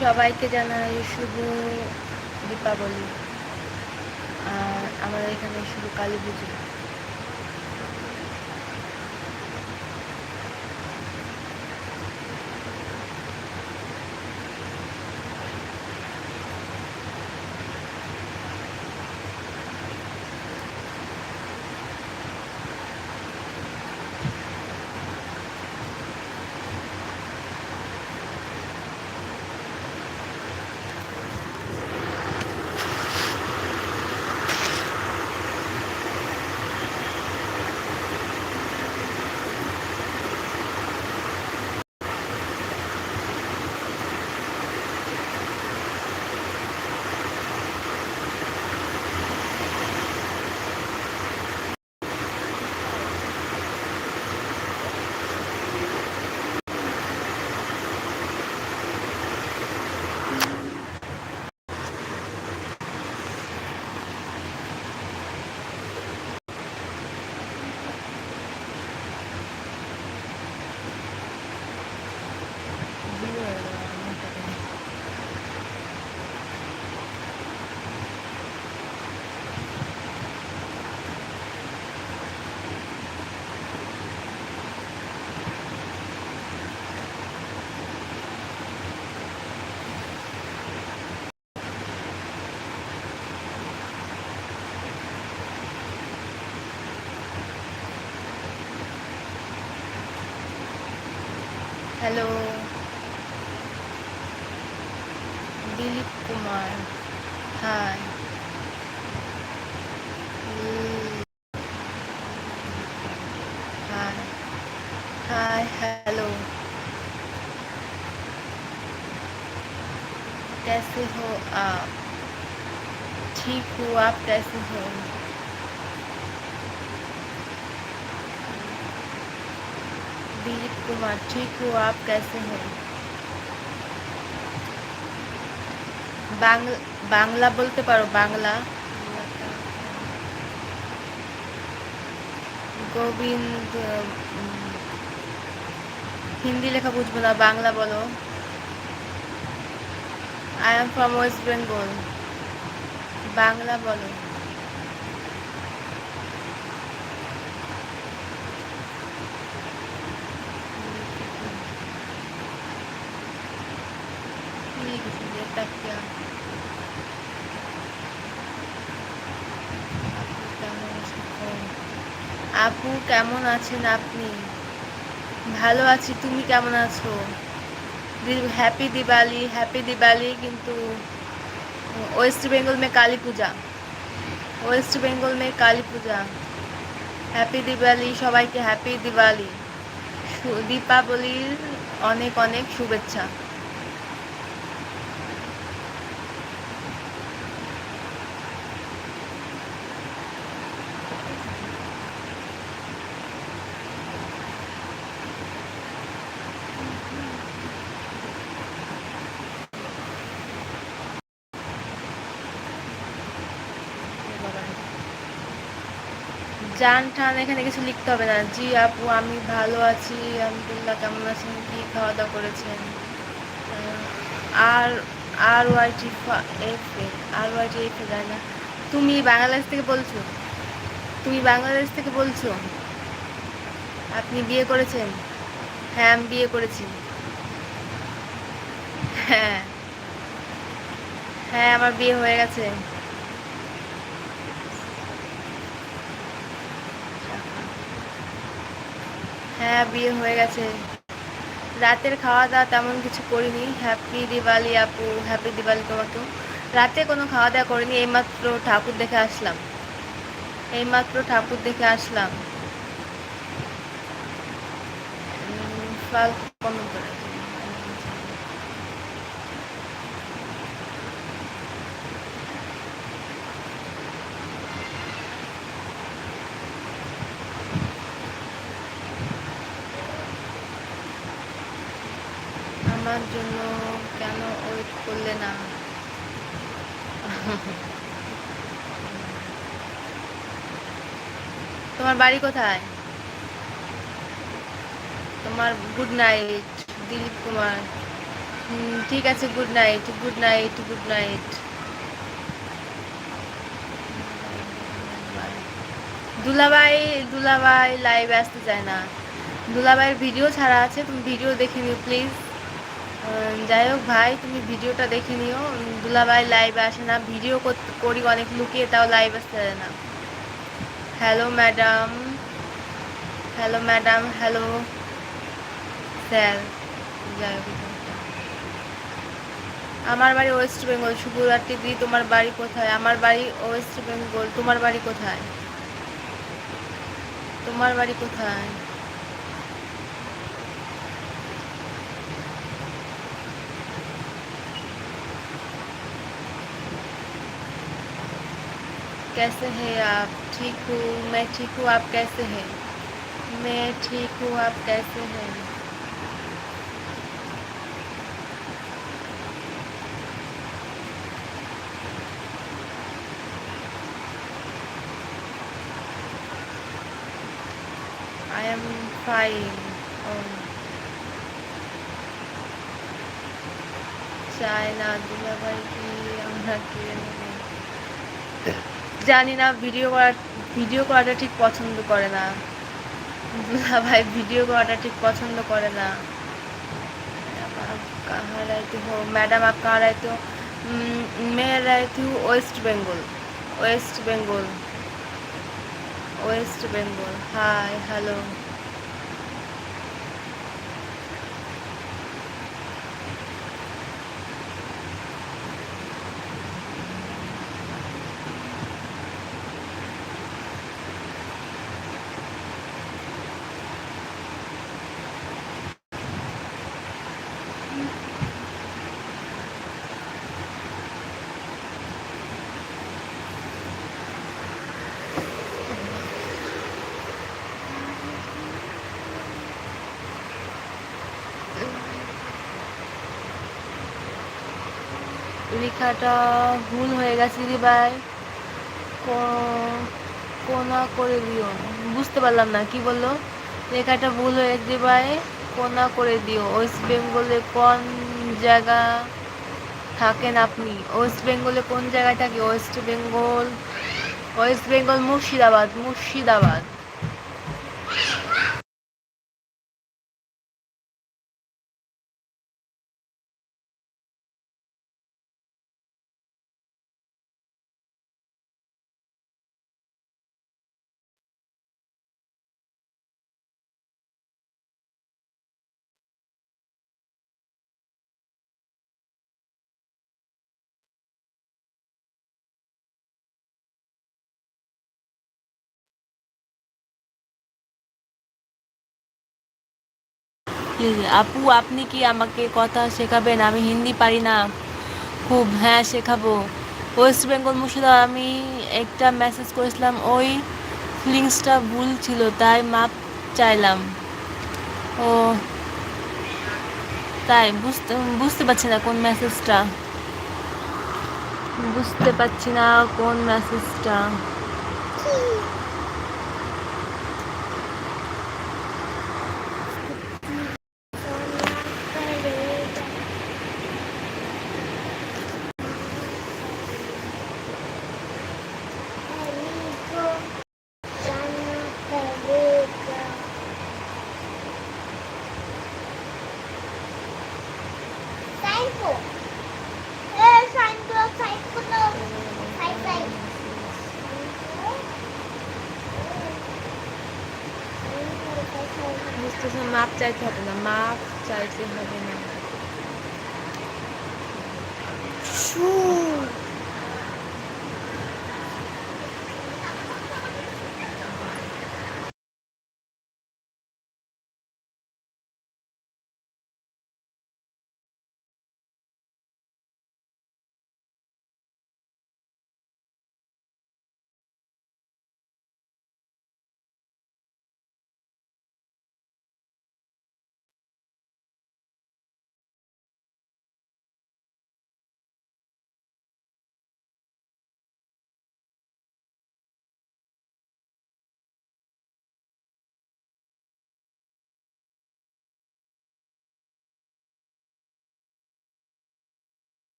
সবাইকে জানাই শুভ দীপাবলি। আর আমাদের এখানে শুভ কালী পুজো। hello Dilip Kumar hi hi hi hello कैसे हो आप ठीक हूँ आप कैसे हो दिलीप कुमार ठीक हूँ आप कैसे हो বাংলা বাংলা বলতে পারো বাংলা গোবিন্দ উম, হিন্দি লেখা বুঝবো না বাংলা বলো I am from West Bengal Bangla বলো কেমন আছেন আপনি? ভালো আছি, তুমি কেমন আছো? হ্যাপি দিওয়ালি হ্যাপি দিওয়ালি কিন্তু ওয়েস্ট বেঙ্গল মে কালী পূজা। ওয়েস্ট বেঙ্গল মে কালী পূজা। হ্যাপি দিওয়ালি সবাইকে হ্যাপি দিওয়ালি দীপাবলির অনেক অনেক শুভেচ্ছা। জান টান এখানে কিছু লিখতে হবে না। জি আপু, আমি ভালো আছি, আলহামদুলিল্লাহ, কেমন আছেন? কি খাওয়া দাওয়া করেছেন আর আর ওয়াইটি এফ এ আর ওয়াইটি এফ এ যায় না? তুমি বাংলাদেশ থেকে বলছো? তুমি বাংলাদেশ থেকে বলছো? আপনি বিয়ে করেছেন? হ্যাঁ আমি বিয়ে করেছি। হ্যাঁ। হ্যাঁ আমার বিয়ে হয়ে গেছে। হ্যাঁ বিয়ে হয়ে গেছে। রাতের খাওয়া দাওয়া তেমন কিছু করিনি। হ্যাপি দিওয়ালি আপু হ্যাপি দিওয়ালি তোমাকেও রাতে কোনো খাওয়া দাওয়া করিনি, এইমাত্র ঠাকুর দেখে আসলাম। এইমাত্র ঠাকুর দেখে আসলাম। কমেন্ট করে আমার জন্য কেন ওয়েট করলে না। তোমার বাড়ি কোথায়? তোমার গুড নাইট দিলীপ কুমার। ঠিক আছে good night good night good night দুলাভাই দুলাভাই লাইভে আসতে চায় না। দুলাভাইয়ের ভিডিও ছাড়া আছে, তুমি ভিডিও দেখে নিও প্লিজ যাই হোক ভাই, তুমি ভিডিওটা দেখে নিও। দুলাভাই লাইভে আসে না। ভিডিও করি অনেক লুকিয়ে তাও লাইভ আসতে না। Hello madam hello madam hello sir যাই হোক আমার বাড়ি ওয়েস্ট বেঙ্গল শুভরাত্রি দি, তোমার বাড়ি কোথায়? আমার বাড়ি ওয়েস্ট বেঙ্গল তোমার বাড়ি কোথায়? তোমার বাড়ি কোথায়? कैसे हैं आप? ठीक हूँ। मैं ठीक हूँ। आप कैसे हैं? मैं ठीक हूँ। आप कैसे हैं? I am fine Oh. चाय ना दिला भाई की अम्मा की জানি না ভিডিও করা ভিডিও করাটা ঠিক পছন্দ করে না। দুলা ভাই ভিডিও করাটা ঠিক পছন্দ করে না। ম্যাডাম আপ কাহারাই তো মেয়েরাই west Bengal west Bengal west Bengal hi hello লেখাটা ভুল হয়ে গেছে দিদি ভাই। কোনা করে দিও। বুঝতে পারলাম না, কি বলল? লেখাটা ভুল হয়ে দিদি ভাই, কোনা করে দিও। ওয়েস্ট বেঙ্গলে কোন জায়গা থাকেন আপনি? ওয়েস্ট বেঙ্গলে কোন জায়গায় থাকি? ওয়েস্ট বেঙ্গল ওয়েস্ট বেঙ্গল মুর্শিদাবাদ মুর্শিদাবাদ। আপু, আপনি কি আমাকে কথা শেখাবেন? আমি হিন্দি পারি না। খুব হ্যাঁ শেখাবো। ওয়েস্ট বেঙ্গল মুর্শিদাবাদ, আমি একটা মেসেজ করেছিলাম, ওই ফিলিংসটা ভুল ছিল, তাই মাপ চাইলাম। ও, তাই বুঝতে বুঝতে পারছি না কোন মেসেজটা বুঝতে পারছি না কোন মেসেজটা বুঝতেছে মাপ চাইতে হবে না মাপ চাইতে হবে না।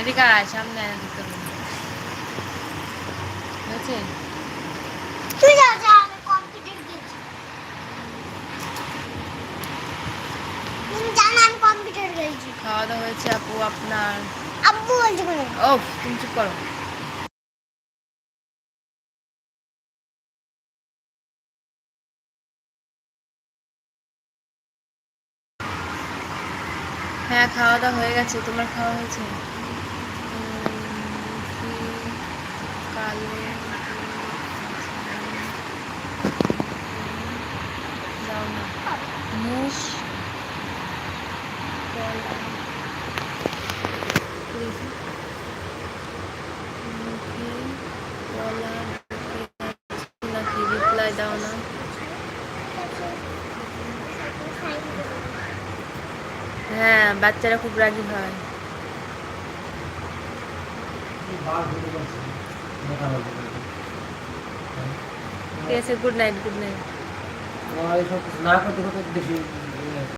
এদিকে আয় সামনে আয় দেখতে পাবি। হয়েছে তুই যা যা আমি কম্পিউটার গেছি। তুমি জানো আমি কম্পিউটার গেছি। খাওয়া দাওয়া হয়েছে আপু আপনার। আব্বু বলছে ও তুমি চুপ করো হ্যাঁ খাওয়া দাওয়া হয়ে গেছে তোমার খাওয়া হয়েছে উম, কি কালো দাও না মুস কলা দেখি। মুখে কলা নাকি রিপ্লাই দাও না হ্যাঁ বাচ্চারা খুব রাগি হয়। ঠিক আছে গুড নাইট গুড নাইট তোমার এইসব কিছু না করতে করতে বেশি